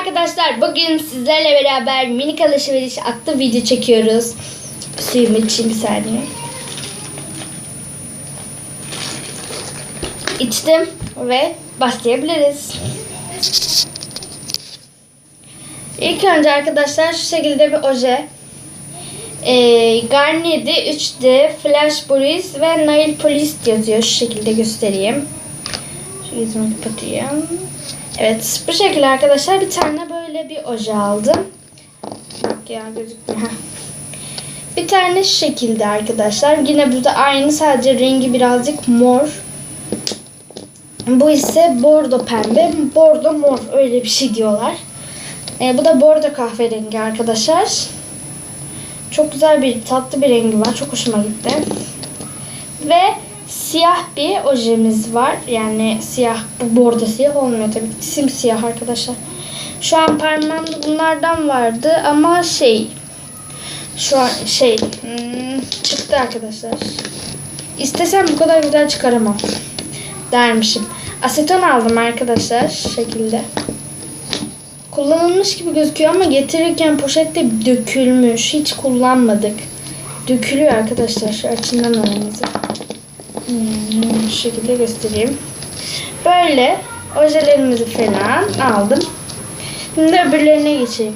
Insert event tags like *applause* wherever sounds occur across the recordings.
arkadaşlar. Bugün sizlerle beraber minik alışveriş adlı video çekiyoruz. Suyumu içeyim bir saniye. İçtim ve başlayabiliriz. İlk önce arkadaşlar şu şekilde bir oje. Ee, Garnier'de 3D Flash Police ve Nail Police yazıyor. Şu şekilde göstereyim. Şu yüzümü kapatayım. Evet bu şekilde arkadaşlar bir tane böyle bir oje aldım. Bir tane şekilde arkadaşlar. Yine burada aynı sadece rengi birazcık mor. Bu ise bordo pembe, bordo mor öyle bir şey diyorlar. Ee, bu da bordo kahverengi arkadaşlar. Çok güzel bir tatlı bir rengi var. Çok hoşuma gitti. Siyah bir ojemiz var. Yani siyah, bu bordo siyah olmuyor tabii. Simsiyah arkadaşlar. Şu an parmağımda bunlardan vardı ama şey şu an şey hmm, çıktı arkadaşlar. İstesem bu kadar güzel çıkaramam. Dermişim. Aseton aldım arkadaşlar şu şekilde. Kullanılmış gibi gözüküyor ama getirirken poşette dökülmüş. Hiç kullanmadık. Dökülüyor arkadaşlar. Şu açından aramızı. Hmm, şu şekilde göstereyim. Böyle ojelerimizi falan aldım. Şimdi öbürlerine geçeyim.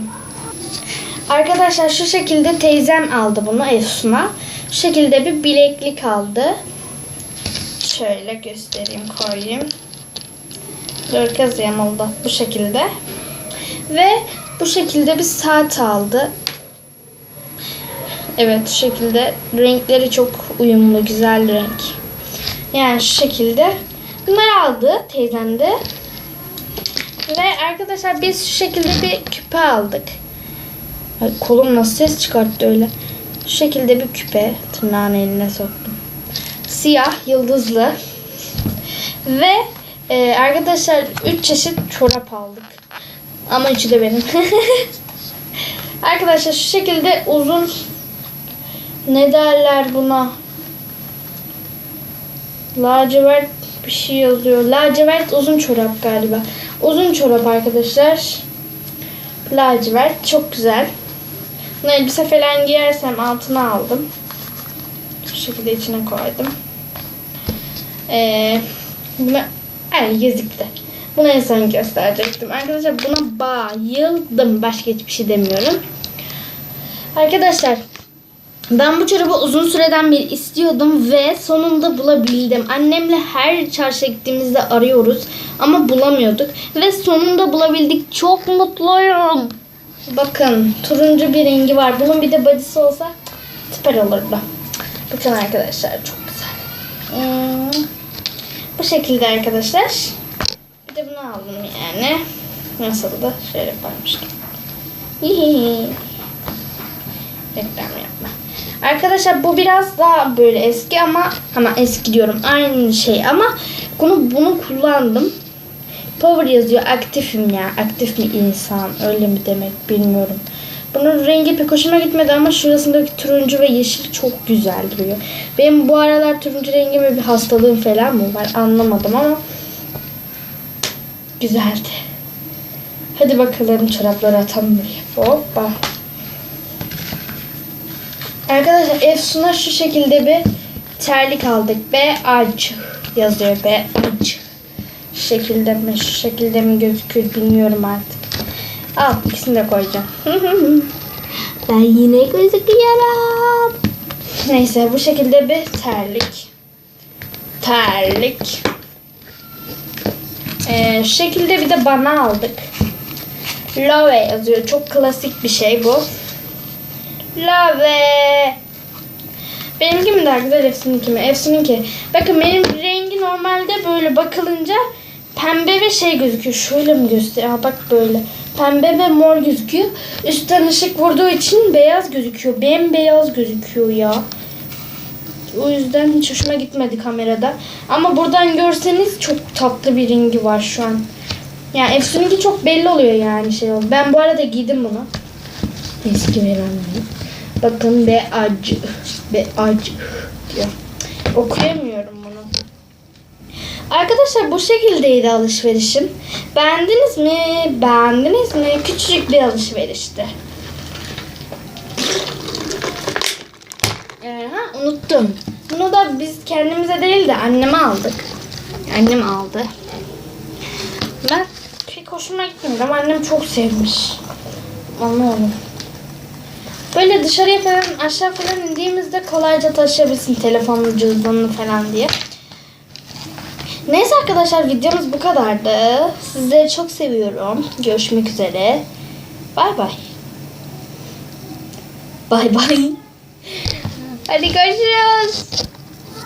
Arkadaşlar şu şekilde teyzem aldı bunu Efsun'a. Şu şekilde bir bileklik aldı. Şöyle göstereyim koyayım. Dur kız yamuldu. Bu şekilde. Ve bu şekilde bir saat aldı. Evet şu şekilde. Renkleri çok uyumlu. Güzel renk. Yani şu şekilde. Bunları aldı teyzem de. Ve arkadaşlar biz şu şekilde bir küpe aldık. Ay, kolum nasıl ses çıkarttı öyle. Şu şekilde bir küpe tırnağın eline soktum. Siyah, yıldızlı. Ve e, arkadaşlar 3 çeşit çorap aldık. Ama üçü de benim. *laughs* arkadaşlar şu şekilde uzun ne derler buna? Lacivert bir şey yazıyor. Lacivert uzun çorap galiba. Uzun çorap arkadaşlar. Lacivert çok güzel. Bunu elbise falan giyersem altına aldım. Şu şekilde içine koydum. Ee, buna ay yazıktı. Bunu en son gösterecektim. Arkadaşlar buna bayıldım. Başka hiçbir şey demiyorum. Arkadaşlar ben bu çorabı uzun süreden beri istiyordum ve sonunda bulabildim. Annemle her çarşıya gittiğimizde arıyoruz ama bulamıyorduk. Ve sonunda bulabildik. Çok mutluyum. Bakın turuncu bir rengi var. Bunun bir de body'si olsa süper olurdu. Bakın arkadaşlar çok güzel. Hmm. Bu şekilde arkadaşlar. Bir de bunu aldım yani. Nasıl da şöyle. Hihihi. Reklam yapma. Arkadaşlar bu biraz daha böyle eski ama ama eski diyorum aynı şey ama bunu bunu kullandım. Power yazıyor aktifim ya aktif mi insan öyle mi demek bilmiyorum. Bunun rengi pek hoşuma gitmedi ama şurasındaki turuncu ve yeşil çok güzel duruyor. Benim bu aralar turuncu rengime bir hastalığım falan mı var anlamadım ama güzeldi. Hadi bakalım çorapları atalım buraya. Hoppa. Arkadaşlar Efsun'a şu şekilde bir terlik aldık. B ac yazıyor B ac. Şu şekilde mi şu şekilde mi gözüküyor bilmiyorum artık. Al ikisini de koyacağım. *laughs* ben yine gözüküyorum. Neyse bu şekilde bir terlik. Terlik. Ee, şu şekilde bir de bana aldık. Love yazıyor. Çok klasik bir şey bu. Love. Benimki mi daha güzel Efsun'unki mi? Efsun'unki. Bakın benim rengi normalde böyle bakılınca pembe ve şey gözüküyor. Şöyle mi gösteriyor? Bak böyle. Pembe ve mor gözüküyor. Üstten ışık vurduğu için beyaz gözüküyor. Bembeyaz gözüküyor ya. O yüzden hiç hoşuma gitmedi kamerada. Ama buradan görseniz çok tatlı bir rengi var şu an. Yani Efsun'unki çok belli oluyor yani şey oldu. Ben bu arada giydim bunu. Eski verenlerim. Bakın be acı. Be acı diyor. Okuyamıyorum bunu. Arkadaşlar bu şekildeydi alışverişim. Beğendiniz mi? Beğendiniz mi? Küçücük bir alışverişti. Ee, ha, unuttum. Bunu da biz kendimize değil de anneme aldık. Annem aldı. Ben pek hoşuma gitmedi ama annem çok sevmiş. Anlamadım. Böyle dışarıya falan aşağı falan indiğimizde kolayca taşıyabilsin telefonunu cüzdanını falan diye. Neyse arkadaşlar videomuz bu kadardı. Sizleri çok seviyorum. Görüşmek üzere. Bay bay. Bay bay. Hadi görüşürüz.